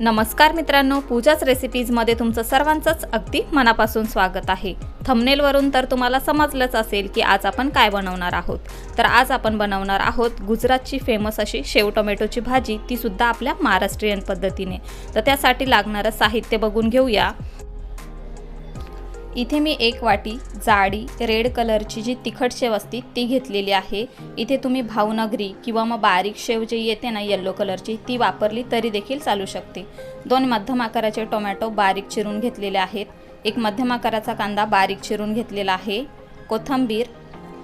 नमस्कार मित्रांनो पूजाच रेसिपीजमध्ये तुमचं सर्वांचंच अगदी मनापासून स्वागत आहे. थंबनेलवरून तर तुम्हाला समजलंच असेल की आज आपण काय बनवणार आहोत. तर आज आपण बनवणार आहोत गुजरातची फेमस अशी शेव टोमॅटोची भाजी ती सुद्धा आपल्या महाराष्ट्रीयन पद्धतीने. तर त्यासाठी लागणारं साहित्य बघून घेऊया. इथे मी एक वाटी जाडी रेड कलरची जी तिखट शेव असते ती घेतलेली आहे. इथे तुम्ही भावनगरी किंवा मग बारीक शेव जे येते ना येल्लो कलरची ती वापरली तरी देखील चालू शकते. दोन मध्यम आकाराचे टोमॅटो बारीक चिरून घेतलेले आहेत. एक मध्यम आकाराचा कांदा बारीक चिरून घेतलेला आहे. कोथंबीर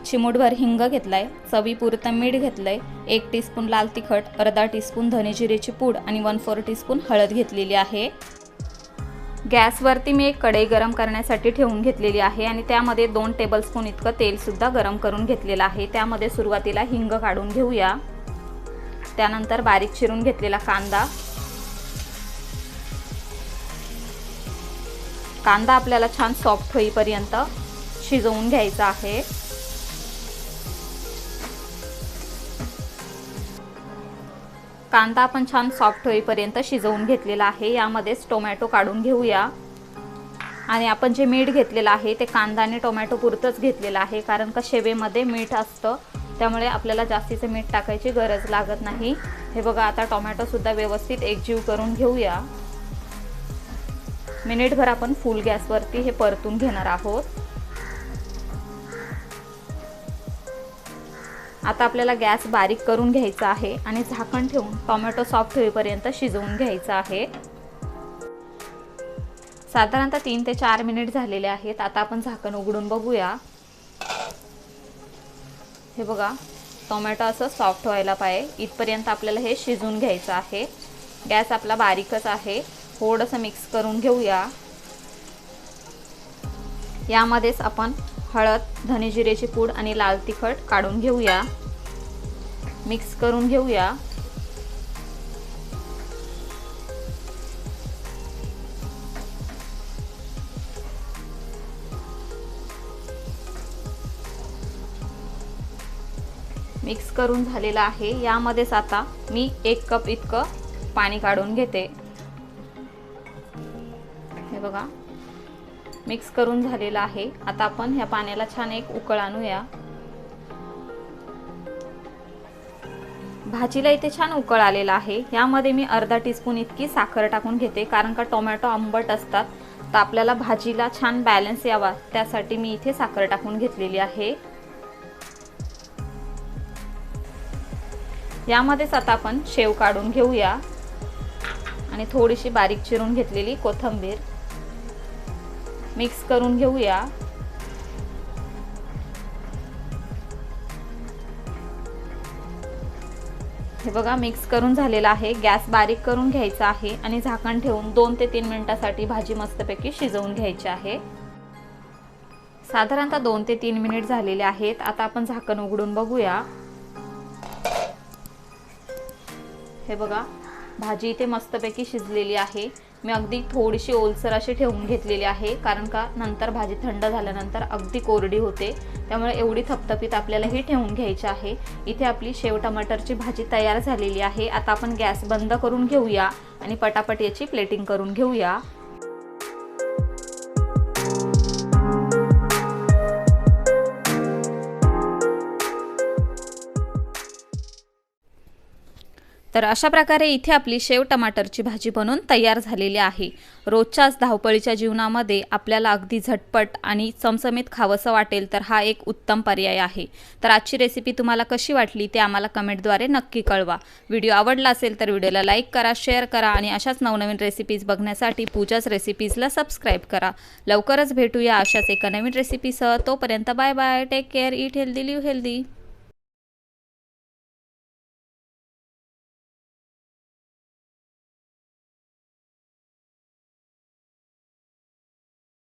चिमूटभर हिंग घेतलाय. चवीपुरतं मीठ घेतलंय. एक टीस्पून लाल तिखट अर्धा टीस्पून धनेजिरेची पूड आणि वन फोर टीस्पून हळद घेतलेली आहे. गॅसवरती मी एक कढई गरम करण्यासाठी ठेवून घेतलेली आहे आणि त्यामध्ये दोन टेबलस्पून इतकं तेलसुद्धा गरम करून घेतलेलं आहे. त्यामध्ये सुरुवातीला हिंग काढून घेऊया. त्यानंतर बारीक चिरून घेतलेला कांदा. कांदा आपल्याला छान सॉफ्ट होईपर्यंत शिजवून घ्यायचा आहे. कांदा आपण छान सॉफ्ट होईपर्यंत शिजवून घेतलेला आहे. यामध्येच टोमॅटो काढून घेऊया. आणि आपण जे मीठ घेतलेलं आहे ते कांदा आणि टोमॅटो पुरतंच घेतलेलं आहे. कारण का शेवेमध्ये मीठ असतं. त्यामुळे आपल्याला जास्तीचं मीठ टाकायची गरज लागत नाही. हे बघा आता टोमॅटोसुद्धा व्यवस्थित एकजीव करून घेऊया. मिनिटभर आपण फुल गॅसवरती हे परतून घेणार आहोत. आता आपल्याला गॅस बारीक करून घ्यायचा आहे आणि झाकण ठेवून टोमॅटो सॉफ्ट होईपर्यंत शिजवून घ्यायचा आहे. साधारणतः तीन ते चार मिनिट झालेले आहेत. आता आपण झाकण उघडून बघूया. हे बघा टोमॅटो असं सॉफ्ट व्हायला पाहिजे इथपर्यंत आपल्याला हे शिजवून घ्यायचं आहे. गॅस आपला बारीकच आहे. थोडंसं मिक्स करून घेऊया. यामध्येच आपण हळद धनेजिरेची पूड आणि लाल तिखट काढून घेऊया. मिक्स करून घेऊया. मिक्स करून झालेलं आहे. यामध्येच आता मी एक कप इतकं पाणी काढून घेते. हे बघा. मिक्स करून झालेलं आहे. आता आपण ह्या पाण्याला छान एक उकळ आणूया. भाजीला इथे छान उकळ आलेला आहे. यामध्ये मी अर्धा टीस्पून इतकी साखर टाकून घेते कारण का टोमॅटो आंबट असतात. तर आपल्याला भाजीला छान बॅलन्स यावा त्यासाठी मी इथे साखर टाकून घेतलेली आहे. यामध्येच आता आपण शेव काढून घेऊया. आणि थोडीशी बारीक चिरून घेतलेली कोथंबीर. मिक्स करून घेऊया. हे बघा मिक्स करून झालेला आहे. गॅस बारीक करून घ्यायचा आहे आणि झाकण ठेवून दोन ते तीन मिनिटासाठी भाजी मस्तपैकी शिजवून घ्यायची आहे. साधारणतः दोन ते तीन मिनिट झालेले आहेत. आता आपण झाकण उघडून बघूया. हे बघा भाजी इथे मस्तपैकी शिजलेली आहे. मी अगदी थोडीशी ओलसर अशी ठेवून घेतलेली आहे कारण का नंतर भाजी थंड झाल्यानंतर अगदी कोरडी होते. त्यामुळे एवढी थपथपीत आपल्याला ही ठेवून घ्यायची आहे. इथे आपली शेव टमाटरची भाजी तयार झालेली आहे. आता आपण गॅस बंद करून घेऊया आणि पटापट याची प्लेटिंग करून घेऊया. तर अशा प्रकारे इथे आपली शेव टमाटरची भाजी बनवून तयार झालेली आहे. रोजच्याच धावपळीच्या जीवनामध्ये आपल्याला अगदी झटपट आणि चमचमीत खावंसं वाटेल तर हा एक उत्तम पर्याय आहे. तर आजची रेसिपी तुम्हाला कशी वाटली ते आम्हाला कमेंटद्वारे नक्की कळवा. व्हिडिओ आवडला असेल तर व्हिडिओला लाईक करा शेअर करा आणि अशाच नवनवीन रेसिपीज बघण्यासाठी पूजाच रेसिपीजला सबस्क्राईब करा. लवकरच भेटूया अशाच एका नवीन रेसिपीसह तोपर्यंत bye bye take care eat healthy live healthy